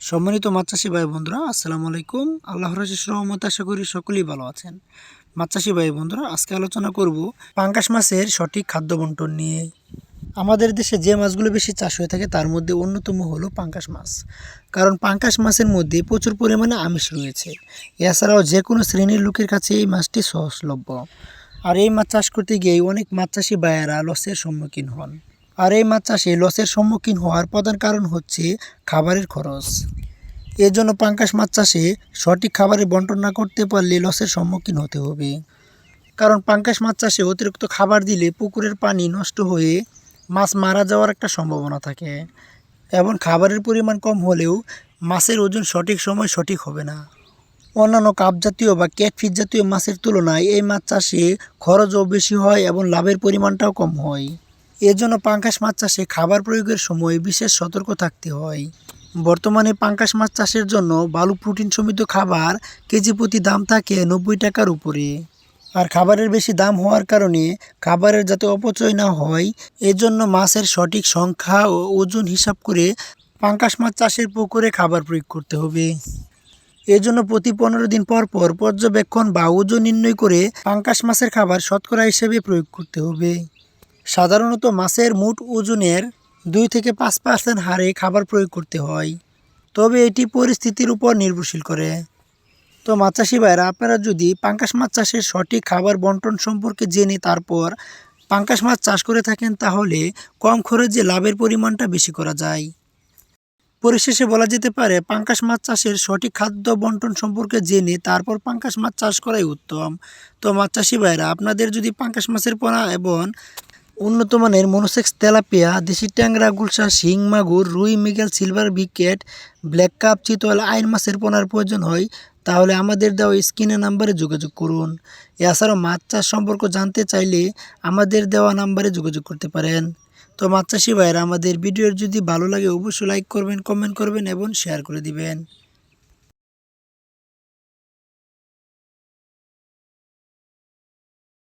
সম্মানিত মাছ চাষি ভাই বন্ধুরা, আসসালামু আলাইকুম। আল্লাহ রাজিস রহমত আশা করি সকলেই ভালো আছেন। মাছ চাষি ভাই বন্ধুরা, আজকে আলোচনা করব পাঙ্কাশ মাছের সঠিক খাদ্য বন্টন নিয়ে। আমাদের দেশে যে মাছগুলো বেশি চাষ হয়ে থাকে, তার মধ্যে অন্যতম হলো পাঙ্কাশ মাছ। কারণ পাঙ্কাশ মাছের মধ্যে প্রচুর পরিমাণে আমিষ রয়েছে। এছাড়াও যে কোনো শ্রেণির লোকের কাছে এই মাছটি সহজলভ্য। আর এই মাছ চাষ করতে গিয়ে অনেক মাছ চাষি ভাইয়েরা লসের সম্মুখীন হন। আর এই মাছ চাষে লসের সম্মুখীন হওয়ার প্রধান কারণ হচ্ছে খাবারের খরচ। এর জন্য পাঙ্কাশ মাছ চাষে সঠিক খাবারের বন্টন না করতে পারলে লসের সম্মুখীন হতে হবে। কারণ পাঙ্কাশ মাছ চাষে অতিরিক্ত খাবার দিলে পুকুরের পানি নষ্ট হয়ে মাছ মারা যাওয়ার একটা সম্ভাবনা থাকে। এবং খাবারের পরিমাণ কম হলেও মাছের ওজন সঠিক সময় সঠিক হবে না। অন্যান্য কাপ জাতীয় বা ক্যাটফিস জাতীয় মাছের তুলনায় এই মাছ চাষে খরচও বেশি হয় এবং লাভের পরিমাণটাও কম হয়। এর জন্য পাঙ্কাশ মাছ চাষে খাবার প্রয়োগের সময় বিশেষ সতর্ক থাকতে হয়। বর্তমানে পাঙ্কাশ মাছ চাষের জন্য বালু প্রোটিন সমৃদ্ধ খাবার কেজি প্রতি দাম থাকে নব্বই টাকার উপরে। আর খাবারের বেশি দাম হওয়ার কারণে খাবারের যাতে অপচয় না হয় এর জন্য মাছের সঠিক সংখ্যা ও ওজন হিসাব করে পাঙ্কাশ মাছ চাষের পুকুরে খাবার প্রয়োগ করতে হবে। এর জন্য প্রতি পনেরো দিন পর পর পর্যবেক্ষণ বা ওজন নির্ণয় করে পাঙ্কাশ মাছের খাবার শতকরা হিসেবে প্রয়োগ করতে হবে। সাধারণত মাছের মোট ওজনের দুই থেকে পাঁচ পার্সেন্ট হারে খাবার প্রয়োগ করতে হয়। তবে এটি পরিস্থিতির উপর নির্ভরশীল করে। তো মাছ চাষি ভাইরা, আপনারা যদি পাঙ্কাশ মাছ চাষের সঠিক খাবার বন্টন সম্পর্কে জেনে তারপর পাঙ্কাশ মাছ চাষ করে থাকেন, তাহলে কম খরচে লাভের পরিমাণটা বেশি করা যায়। পরিশেষে বলা যেতে পারে, পাঙ্কাশ মাছ চাষের সঠিক খাদ্য বন্টন সম্পর্কে জেনে তারপর পাঙ্কাশ মাছ চাষ করাই উত্তম। তো মাছ চাষি ভাইরা, আপনাদের যদি পাঙ্কাশ মাছের পোনা এবং উন্নত মানের মনোসেক্স তেলাপিয়া, দেশি ট্যাংরা, গুলশা, শিং, মাগুর, রুই, মিগেল, সিলভার বিকেট, ব্ল্যাক কাপ, চিতল, আইন মাছের পোনার প্রয়োজন হয়, তাহলে আমাদের দেওয়া স্ক্রিনে নাম্বারে যোগাযোগ করুন। এছাড়াও মাছ চাষ সম্পর্ক জানতে চাইলে আমাদের দেওয়া নাম্বারে যোগাযোগ করতে পারেন। তো মাছ চাষি ভাইয়েরা, আমাদের ভিডিওর যদি ভালো লাগে, অবশ্যই লাইক করবেন কমেন্ট করবেন এবং শেয়ার করে দিবেন।